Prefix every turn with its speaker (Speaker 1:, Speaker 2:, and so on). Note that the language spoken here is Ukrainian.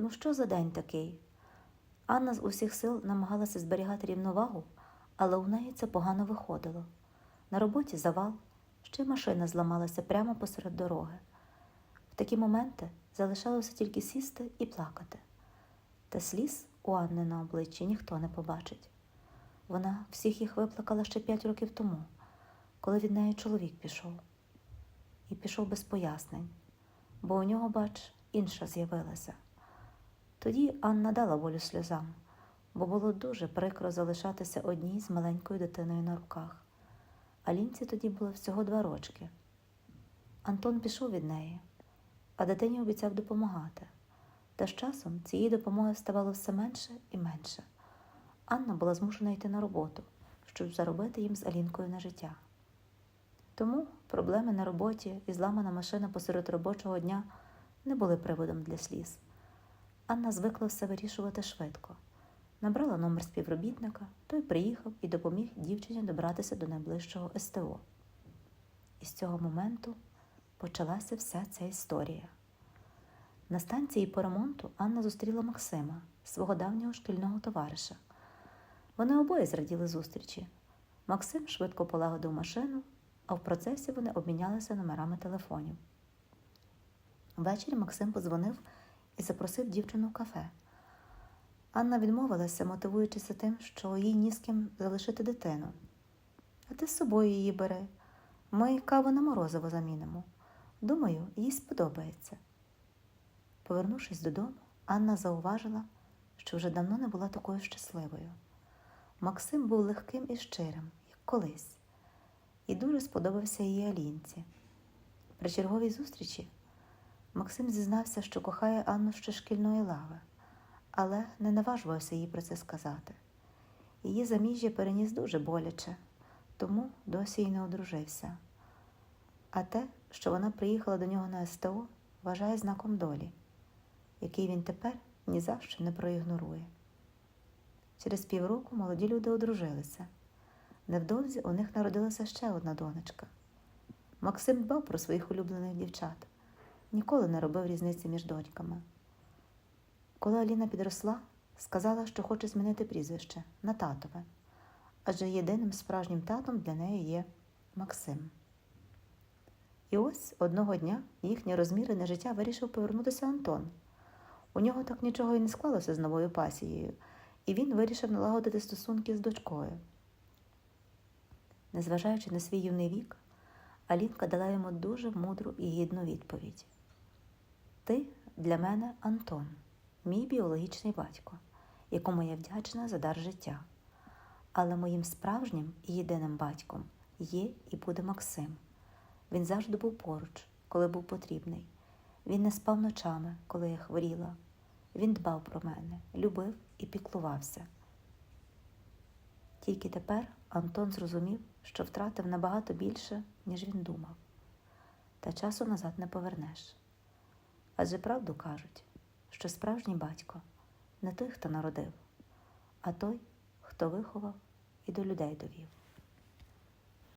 Speaker 1: Ну, що за день такий? Анна з усіх сил намагалася зберігати рівновагу, але у неї це погано виходило. На роботі завал, ще машина зламалася прямо посеред дороги. В такі моменти залишалося тільки сісти і плакати. Та сліз у Анни на обличчі ніхто не побачить. Вона всіх їх виплакала ще п'ять років тому, коли від неї чоловік пішов. І пішов без пояснень, бо у нього, бач, інша з'явилася. Тоді Анна дала волю сльозам, бо було дуже прикро залишатися одній з маленькою дитиною на руках. Алінці тоді було всього два рочки. Антон пішов від неї, а дитині обіцяв допомагати. Та з часом цієї допомоги ставало все менше і менше. Анна була змушена йти на роботу, щоб заробити їм з Алінкою на життя. Тому проблеми на роботі і зламана машина посеред робочого дня не були приводом для сліз. Анна звикла все вирішувати швидко. Набрала номер співробітника, той приїхав і допоміг дівчині добратися до найближчого СТО. І з цього моменту почалася вся ця історія. На станції по ремонту Анна зустріла Максима, свого давнього шкільного товариша. Вони обоє зраділи зустрічі. Максим швидко полагодив машину, а в процесі вони обмінялися номерами телефонів. Ввечері Максим подзвонив і запросив дівчину в кафе. Анна відмовилася, мотивуючися тим, що їй ні з ким залишити дитину. А ти з собою її бери. Ми каву на морозиво замінимо. Думаю, їй сподобається. Повернувшись додому, Анна зауважила, що вже давно не була такою щасливою. Максим був легким і щирим, як колись, і дуже сподобався її Алінці. При черговій зустрічі Максим зізнався, що кохає Анну ще шкільної лави, але не наважувався їй про це сказати. Її заміжжя переніс дуже боляче, тому досі й не одружився. А те, що вона приїхала до нього на СТО, вважає знаком долі, який він тепер ні за що не проігнорує. Через півроку молоді люди одружилися. Невдовзі у них народилася ще одна донечка. Максим дбав про своїх улюблених дівчат, ніколи не робив різниці між доньками. Коли Аліна підросла, сказала, що хоче змінити прізвище на татове, адже єдиним справжнім татом для неї є Максим. І ось одного дня їхнє розмірене життя вирішив повернутися Антон. У нього так нічого і не склалося з новою пасією, і він вирішив налагодити стосунки з дочкою. Незважаючи на свій юний вік, Алінка дала йому дуже мудру і гідну відповідь: Ти для мене Антон, мій біологічний батько, якому я вдячна за дар життя. Але моїм справжнім і єдиним батьком є і буде Максим. Він завжди був поруч, коли був потрібний. Він не спав ночами, коли я хворіла. Він дбав про мене, любив і піклувався. Тільки тепер Антон зрозумів, що втратив набагато більше, ніж він думав, та часу назад не повернеш. Адже правду кажуть, що справжній батько не той, хто народив, а той, хто виховав і до людей довів.